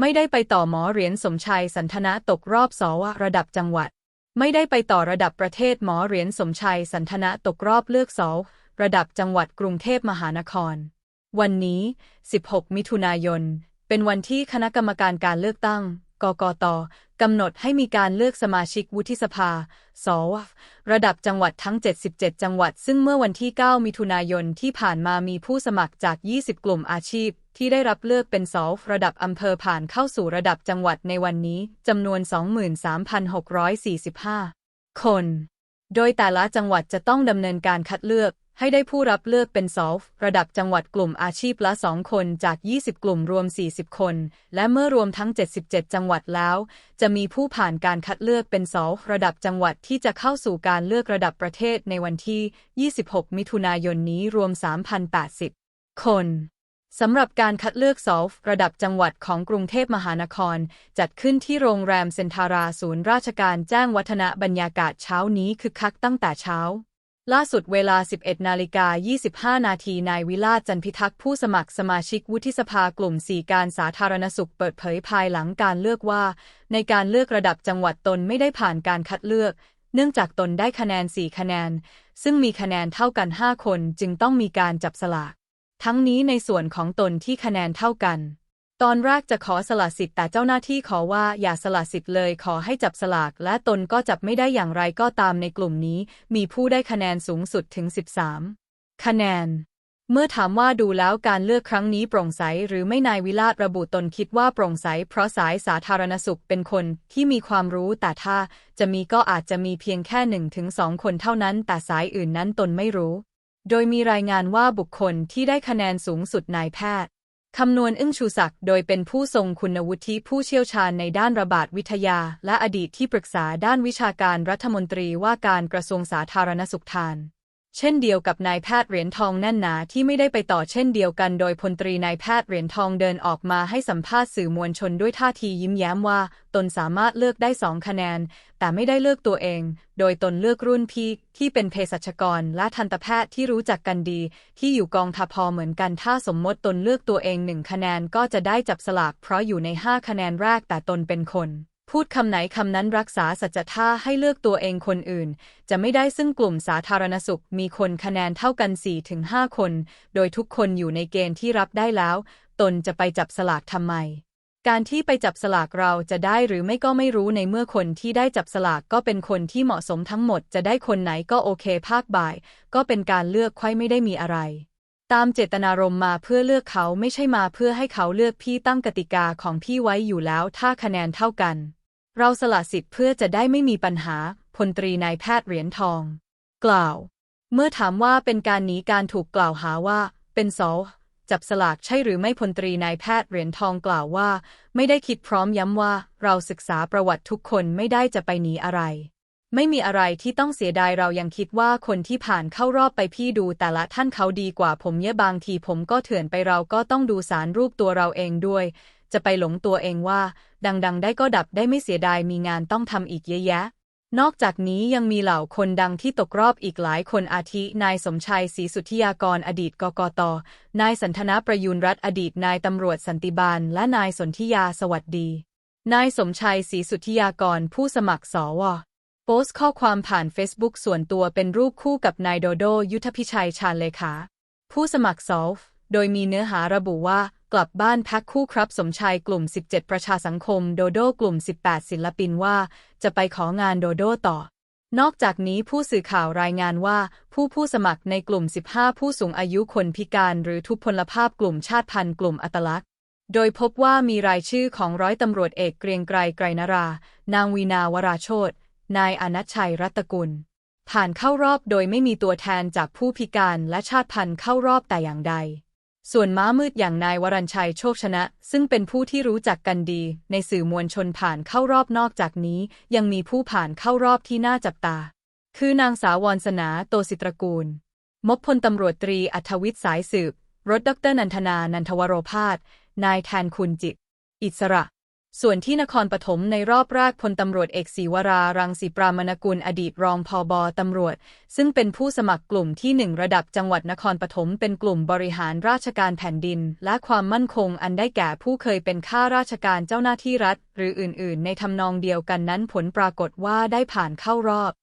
ไม่ได้ไปต่อหมอเหรียญสมชัยสันทนะตกรอบสวระดับจังหวัด ไม่ได้ไปต่อระดับประเทศหมอเหรียญสมชัยสันทนะตกรอบเลือกสอระดับจังหวัดกรุงเทพมหานคร วันนี้ 16 มิถุนายน เป็นวันที่คณะกรรมการการเลือกตั้ง กกตกำหนดให้มีการเลือกสมาชิกวุฒิสภา สวระดับจังหวัดทั้ง 77 จังหวัด ซึ่งเมื่อวันที่ 9 มิถุนายนที่ผ่านมามีผู้สมัครจาก 20 กลุ่มอาชีพ ที่ได้รับเลือกเป็นสวระดับอำเภอผ่านเข้าสู่ระดับจังหวัดในวันนี้จำนวน 23,645 คน โดยแต่ละจังหวัดจะต้องดำเนินการคัดเลือก ให้ได้ผู้รับเลือกเป็นสอฟระดับจังหวัดกลุ่มอาชีพละ 2 คนจาก 20 กลุ่มรวม 40 คน และเมื่อรวมทั้ง 77 จังหวัดแล้ว จะมีผู้ผ่านการคัดเลือกเป็นสอฟระดับจังหวัดที่จะเข้าสู่การเลือกระดับประเทศในวันที่ 26 มิถุนายนนี้รวม 3,080 คน สำหรับการคัดเลือกซอฟระดับจังหวัดของกรุงเทพมหานคร จัดขึ้นที่โรงแรมเซนทาราศูนย์ราชการแจ้งวัฒนะบรรยากาศเช้านี้คึกคักตั้งแต่เช้า ล่าสุดเวลา 11 นาฬิกา 25 นาทีนายวิลาศจันพิทักษ์ผู้สมัครสมาชิกวุฒิสภากลุ่ม 4 การสาธารณสุขเปิดเผยภายหลังการเลือกว่า ในการเลือกระดับจังหวัดตนไม่ได้ผ่านการคัดเลือก เนื่องจากตนได้คะแนน 4 คะแนน ซึ่งมีคะแนนเท่ากัน 5 คนจึงต้องมีการจับสลาก ทั้งนี้ในส่วนของตนที่คะแนนเท่ากัน ตอนแรกจะขอสละสิทธิ์แต่เจ้าหน้าที่ขอว่าอย่าสละสิทธิ์เลยขอให้จับสลาก และตนก็จับไม่ได้อย่างไรก็ตามในกลุ่มนี้ มีผู้ได้คะแนนสูงสุดถึง 13 คะแนน เมื่อถามว่าดูแล้วการเลือกครั้งนี้โปร่งใสหรือไม่นายวิลาศระบุตนคิดว่าโปร่งใส เพราะสายสาธารณสุขเป็นคนที่มีความรู้แต่ถ้าจะมีก็อาจจะมีเพียงแค่หนึ่งถึงสองคนเท่านั้น แต่สายอื่นนั้นตนไม่รู้ โดยมีรายงานว่าบุคคลที่ได้คะแนนสูงสุดนายแพทย์คำนวณอึ้งชูศักดิ์โดยเป็นผู้ทรงคุณวุฒิผู้เชี่ยวชาญในด้านระบาดวิทยา และอดีตที่ปรึกษาด้านวิชาการรัฐมนตรีว่าการกระทรวงสาธารณสุขทาน เช่นเดียวกับนายแพทย์เหรียญทองแน่นหนาที่ไม่ได้ไปต่อเช่นเดียวกัน โดยพลตรีนายแพทย์เหรียญทองเดินออกมาให้สัมภาษณ์สื่อมวลชนด้วยท่าทียิ้มแย้มว่า ตนสามารถเลือกได้สองคะแนน แต่ไม่ได้เลือกตัวเอง โดยตนเลือกรุ่นพี่ที่เป็นเภสัชกรและทันตแพทย์ที่รู้จักกันดี ที่อยู่กองทัพพอเหมือนกันถ้าสมมติตนเลือกตัวเองหนึ่งคะแนนก็จะได้จับสลากเพราะอยู่ในห้าคะแนนแรกแต่ตนเป็นคน พูดคำไหนคำนั้นรักษาสัจท่าให้เลือกตัวเองคนอื่น จะไม่ได้ซึ่งกลุ่มสาธารณสุขมีคนคะแนนเท่ากัน 4-5 คน โดยทุกคนอยู่ในเกณฑ์ที่รับได้แล้ว ตนจะไปจับสลากทำไม การที่ไปจับสลากเราจะได้หรือไม่ก็ไม่รู้ในเมื่อคนที่ได้จับสลากก็เป็นคนที่เหมาะสมทั้งหมดจะได้คนไหนก็โอเคภาคบ่าย ก็เป็นการเลือกค่อยไม่ได้มีอะไรตามเจตนารมณ์มาเพื่อเลือกเขาไม่ใช่มาเพื่อให้เขาเลือกพี่ตั้งกติกาของพี่ไว้อยู่แล้วถ้าคะแนนเท่ากัน เราสละสิทธิ์เพื่อจะได้ไม่มีปัญหา พลตรีนายแพทย์เหรียญทอง กล่าว เมื่อถามว่าเป็นการหนีการถูกกล่าวหาว่า เป็นซอจับสลากใช่หรือไม่พลตรีนายแพทย์เหรียญทองกล่าวว่า ไม่ได้คิดพร้อมย้ำว่า เราศึกษาประวัติทุกคนไม่ได้จะไปหนีอะไร ไม่มีอะไรที่ต้องเสียดายเรายังคิดว่าคนที่ผ่านเข้ารอบไปพี่ดูแต่ละท่านเขาดีกว่าผมเยอะบางทีผมก็เถื่อนไปเราก็ต้องดูสารรูปตัวเราเองด้วยจะไปหลงตัวเองว่า ดังๆ ได้ก็ดับได้ไม่เสียดายมีงานต้องทำอีกเยอะแยะ นอกจากนี้ยังมีเหล่าคนดังที่ตกรอบอีกหลายคนอาทิ นายสมชัยศรีสุทธิยากรอดีตกกต นายสันทนาประยุนรัฐอดีตนายตำรวจสันติบาล และนายสนธิยาสวัสดี นายสมชัยศรีสุทธิยากรผู้สมัครสวโพสต์ข้อความผ่านเฟซบุ๊กส่วนตัวเป็นรูปคู่กับนายโดโด ยุทธพิชัยชาญเลขา ผู้สมัครสวโดยมีเนื้อหาระบุว่า กลับบ้านพักคู่ครับ สมชายกลุ่ม 17 ประชาสังคม โดโดกลุ่ม 18 ศิลปินว่า จะไปของานโดโดต่อ นอกจากนี้ผู้สื่อข่าวรายงานว่า ผู้ผู้สมัครในกลุ่ม 15 ผู้สูงอายุคนพิการหรือทุพพลภาพกลุ่มชาติพันธุ์กลุ่มอัตลักษณ์ โดยพบว่ามีรายชื่อของร้อยตำรวจเอกเกรียงไกรไกรนรา นางวีนาวราโชตนายอนัชชัยรัตกุล ผ่านเข้ารอบโดยไม่มีตัวแทนจากผู้พิการและชาติพันธุ์เข้ารอบแต่อย่างใด ส่วนม้ามืดอย่างนายวรัญชัยโชคชนะ ซึ่งเป็นผู้ที่รู้จักกันดี ในสื่อมวลชนผ่านเข้ารอบนอกจากนี้ ยังมีผู้ผ่านเข้ารอบที่น่าจับตา คือนางสาววรสนาโตสิตรกูล มบพลตำรวจตรีอัธวิทย์สายสืบ รถดรนันทนา นันทวโรพาสนายแทนคุณจิต อิสระ ส่วนที่นครปฐมในรอบแรกพลตำรวจเอกศีวรา รังสีปรามนกุลอดีตรองพอบอตำรวจ ซึ่งเป็นผู้สมัครกลุ่มที่หนึ่งระดับจังหวัดนครปฐมเป็นกลุ่มบริหารราชการแผ่นดิน และความมั่นคงอันได้แก่ผู้เคยเป็นข้าราชการเจ้าหน้าที่รัฐ หรืออื่น ๆ ในทำนองเดียวกันนั้นผลปรากฏว่าได้ผ่านเข้ารอบ